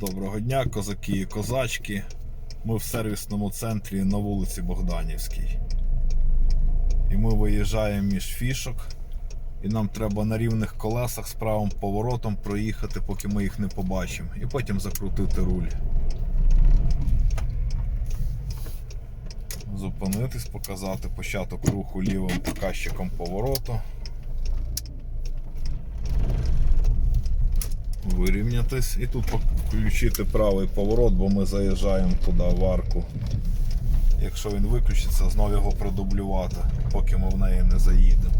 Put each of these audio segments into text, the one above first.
Доброго дня, козаки і козачки. Ми в сервісному центрі на вулиці Богданівській. І ми виїжджаємо між фішок. І нам треба на рівних колесах з правим поворотом проїхати, поки ми їх не побачимо. І потім закрутити руль. Зупинитись, показати початок руху лівим показчиком повороту. Вирівнятись і тут включити правий поворот, бо ми заїжджаємо туди в арку. Якщо він виключиться, знову його продублювати, поки ми в неї не заїдемо.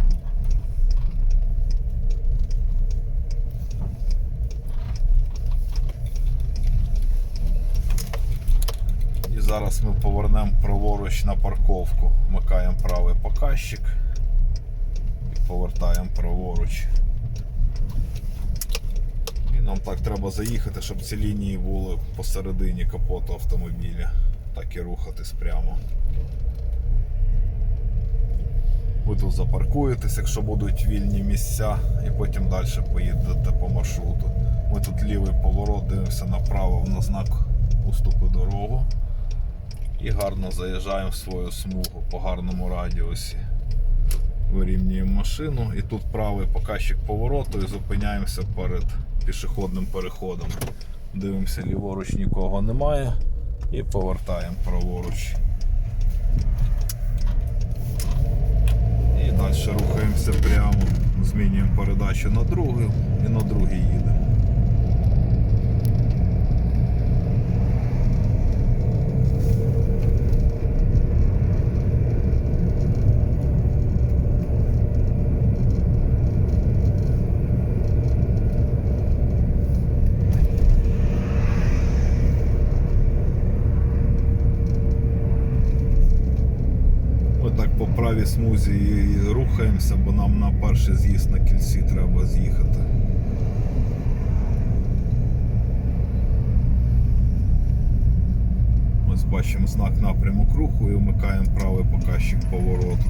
І зараз ми повернемо праворуч на парковку. Вмикаємо правий показчик і повертаємо праворуч. Нам так треба заїхати, щоб ці лінії були посередині капоту автомобіля. Так і рухатись прямо. Ви тут запаркуєтесь, якщо будуть вільні місця, і потім далі поїдете по маршруту. Ми тут лівий поворот, дивимося направо на знак уступи дорогу. І гарно заїжджаємо в свою смугу по гарному радіусі. Вирівнюємо машину і тут правий показчик повороту і зупиняємося перед пішохідним переходом. Дивимося, ліворуч нікого немає і повертаємо праворуч. І далі рухаємося прямо, змінюємо передачу на другу і на другий їдемо. Ми правій смузі і рухаємося, бо нам на перший з'їзд на кільці треба з'їхати. Ось бачимо знак напрямок руху і вмикаємо правий показчик повороту.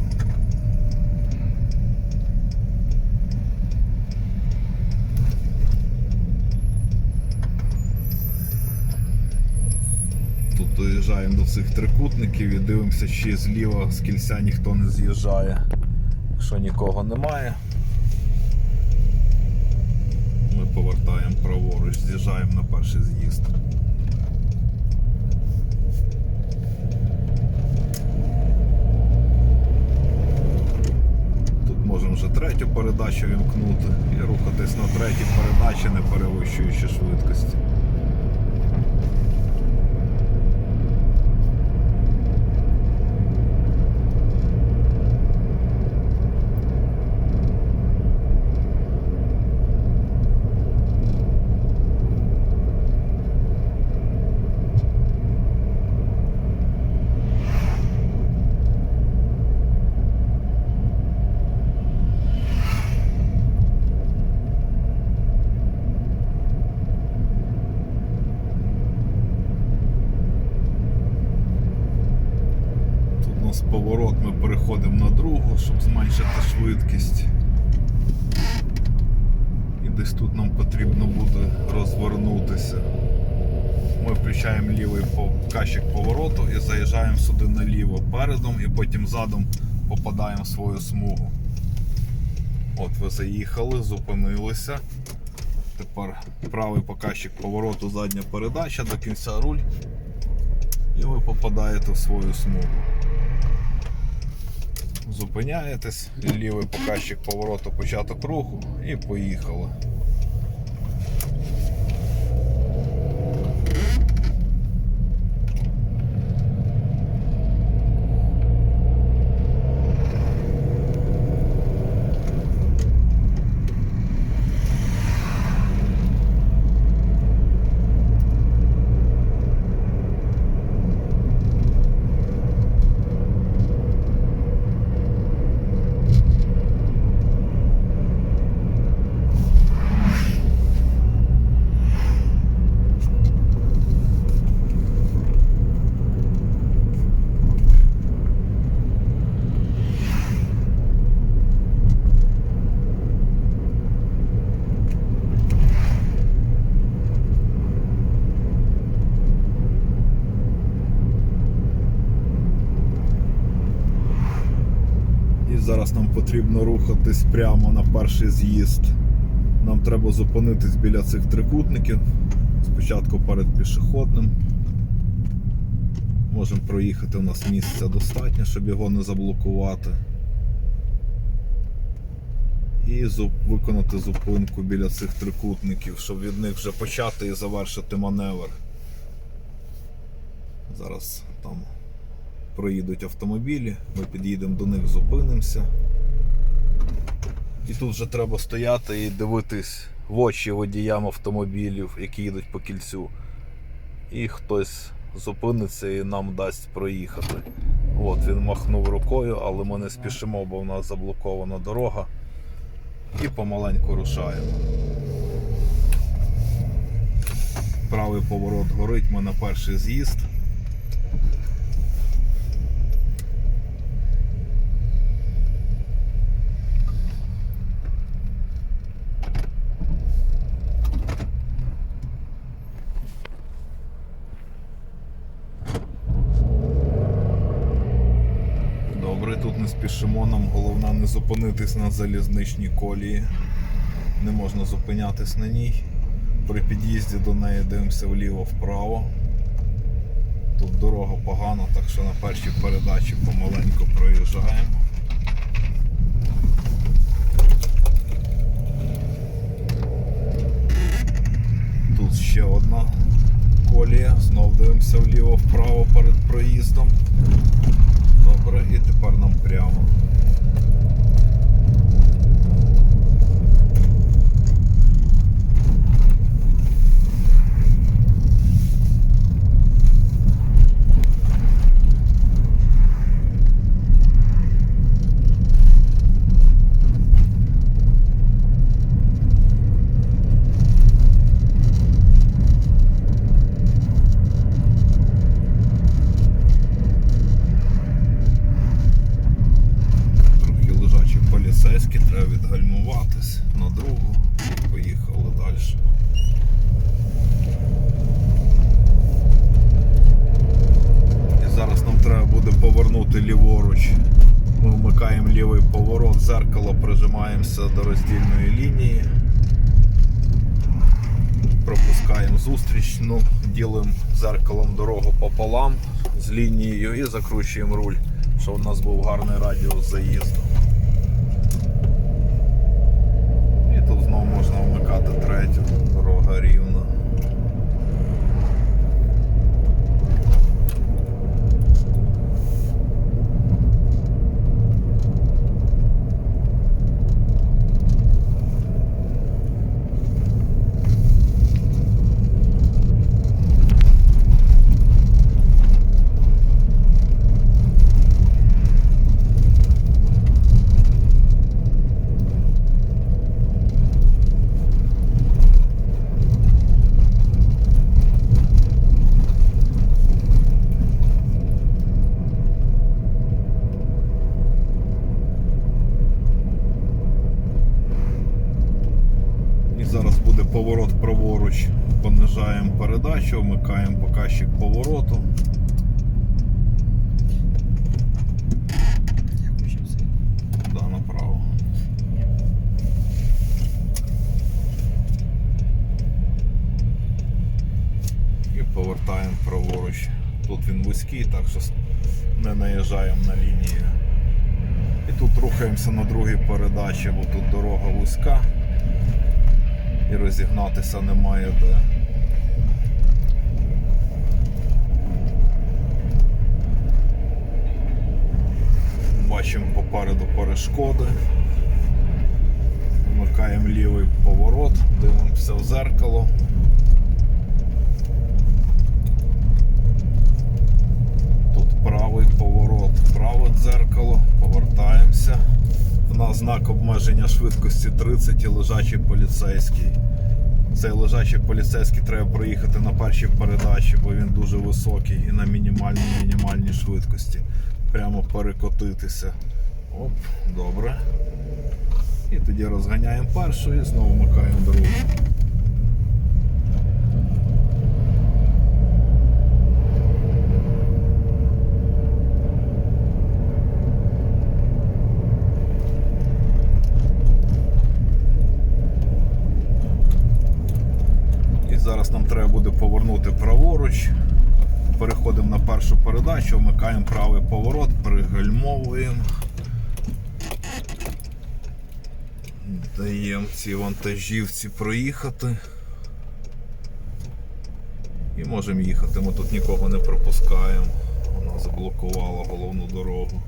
Доїжджаємо до цих трикутників і дивимося, чи зліва з кільця ніхто не з'їжджає. Якщо нікого немає, ми повертаємо праворуч, з'їжджаємо на перший з'їзд. Тут можемо вже третю передачу вімкнути і рухатись на третій передачі, не перевищуючи швидкості. Тут у нас поворот, ми переходимо на другу, щоб зменшити швидкість. І десь тут нам потрібно буде розвернутися. Ми включаємо лівий показчик повороту і заїжджаємо сюди наліво передом і потім задом попадаємо в свою смугу. От ви заїхали, зупинилися. Тепер правий показчик повороту, задня передача, до кінця руль і ви попадаєте в свою смугу. Зупиняєтесь, лівий показчик повороту, початок руху і поїхали. Зараз нам потрібно рухатись прямо на перший з'їзд. Нам треба зупинитись біля цих трикутників. Спочатку перед пішохідним. Можемо проїхати, у нас місця достатньо, щоб його не заблокувати. І виконати зупинку біля цих трикутників, щоб від них вже почати і завершити маневр. Зараз там проїдуть автомобілі, ми під'їдемо до них, зупинимося. І тут вже треба стояти і дивитись в очі водіям автомобілів, які їдуть по кільцю. І хтось зупиниться і нам дасть проїхати. От він махнув рукою, але ми не спішимо, бо в нас заблокована дорога. І помаленьку рушаємо. Правий поворот горить, ми на перший з'їзд. Добре, тут не спішимо, нам головне не зупинитись на залізничній колії. Не можна зупинятись на ній. При під'їзді до неї дивимося вліво-вправо. Тут дорога погана, так що на першій передачі помаленьку проїжджаємо. Тут ще одна колія. Знов дивимося вліво-вправо перед проїздом. Добре, і тепер нам прямо. Трохи лежачі поліцейські, треба відгальмуватись на другу. Поїхали далі. І зараз нам треба буде повернути ліворуч. Ми вмикаємо лівий поворот, зеркало прижимаємося до роздільної лінії. Пропускаємо зустрічну, ділимо зеркалом дорогу пополам з лінією і закручуємо руль, щоб у нас був гарний радіус заїзду. І тут знову можна вмикати третю, дорога рівна. І зараз буде поворот праворуч. Понижаємо передачу, вмикаємо показчик повороту. Да, направо. І повертаємо праворуч. Тут він вузький, так що не наїжджаємо на лінію. І тут рухаємося на другій передачі, бо тут дорога вузька і розігнатися немає де. Попереду перешкоди. Вмикаємо лівий поворот, дивимося в зеркало. Тут правий поворот, праве дзеркало, повертаємося. В нас знак обмеження швидкості 30 і лежачий поліцейський. Цей лежачий поліцейський треба проїхати на першій передачі, бо він дуже високий і на мінімальній мінімальній швидкості. Прямо перекотитися. Оп, добре. І тоді розганяємо першу і знову вмикаємо другу. І зараз нам треба буде повернути праворуч. Переходимо на першу передачу, вмикаємо правий поворот, пригальмовуємо. Даємо цій вантажівці проїхати. І можемо їхати. Ми тут нікого не пропускаємо. Вона заблокувала головну дорогу.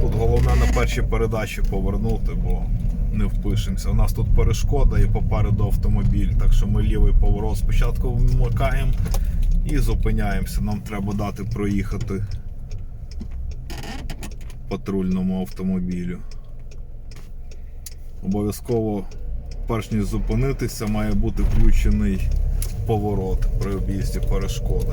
Тут головне на першій передачі повернути, бо не впишемося. У нас тут перешкода і попереду автомобіль, так що ми лівий поворот спочатку вмикаємо і зупиняємося. Нам треба дати проїхати патрульному автомобілю. Обов'язково, перш ніж зупинитися, має бути включений поворот при об'їзді перешкоди.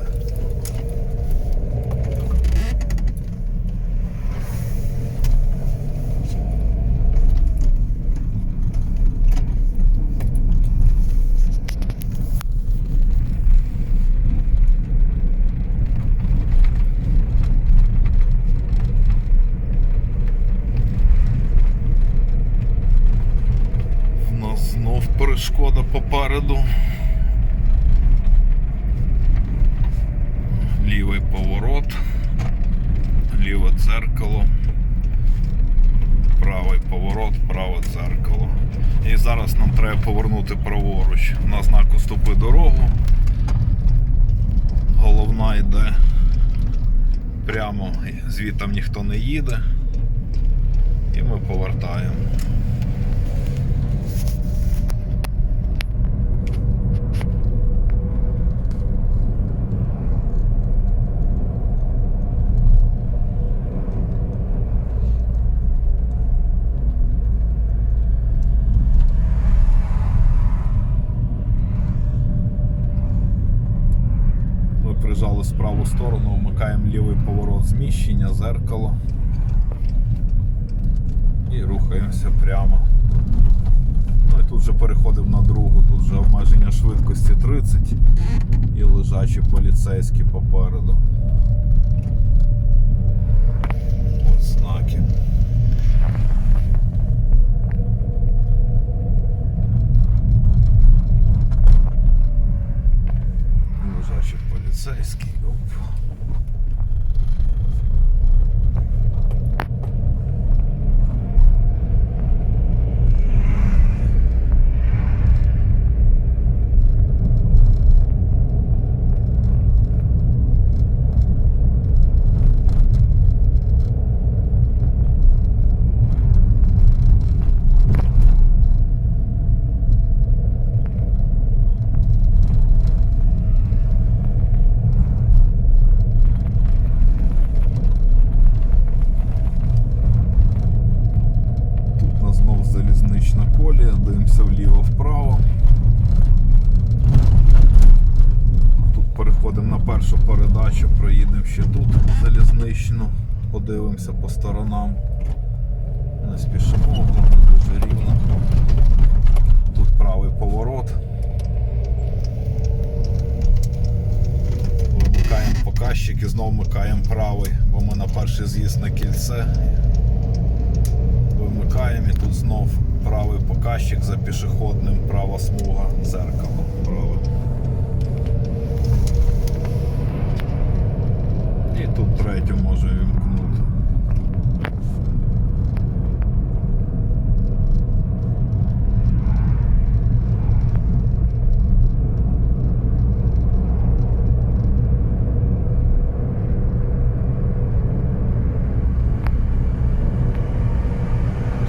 У нас перешкода попереду. Лівий поворот, ліве дзеркало, правий поворот, праве дзеркало. І зараз нам треба повернути праворуч. На знак уступи дорогу. Головна йде прямо, звідти ніхто не їде. І ми повертаємо. Ми прижали з праву сторону, вмикаємо лівий поворот зеркало. І рухаємося прямо. Ну і тут вже переходимо на другу, тут вже обмеження швидкості 30 і лежачі поліцейські попереду. Ось знаки. Лежачий поліцейський. Оп. Тут у нас знов залізнична колія, дивимося вліво-вправо. Тут переходимо на першу передачу, проїдемо ще тут залізничну, подивимося по сторонам. Не спішимо, дуже рівно. Тут правий поворот. Вимикаємо показчик і знову вмикаємо правий, бо ми на перший з'їзд на кільце. Вимикаємо і тут знов правий показчик за пішохідним, права смуга, зеркало праве. І тут третю може вімкнути.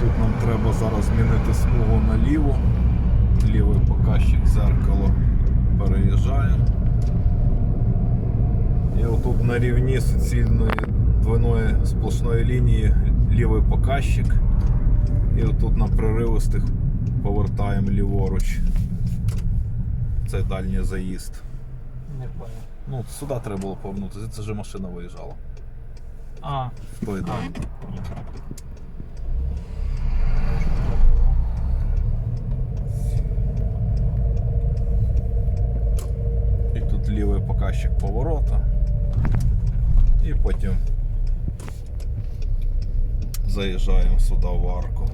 Тут нам треба зараз змінити смугу наліво. Лівий показчик зеркало переїжджає. І отут на рівні суцільної двойної сплошної лінії лівий показчик. І отут на проривистих повертаємо ліворуч. Це дальній заїзд. Не понял. Ну, сюди треба було повернутися, це вже машина виїжджала. А, В той а. день. показчик поворота і потім заїжджаємо сюди в арку.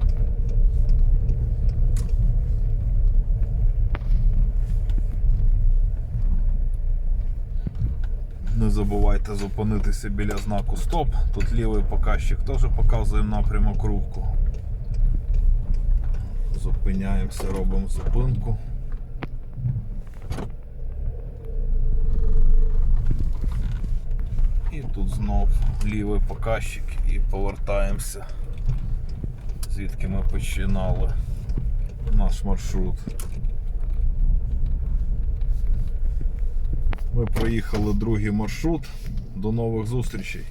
Не забувайте зупинитися біля знаку стоп, тут лівий показчик теж показує напрямок руху. Зупиняємося, робимо зупинку. І тут знов лівий показчик і повертаємося, звідки ми починали наш маршрут. Ми проїхали другий маршрут. До нових зустрічей.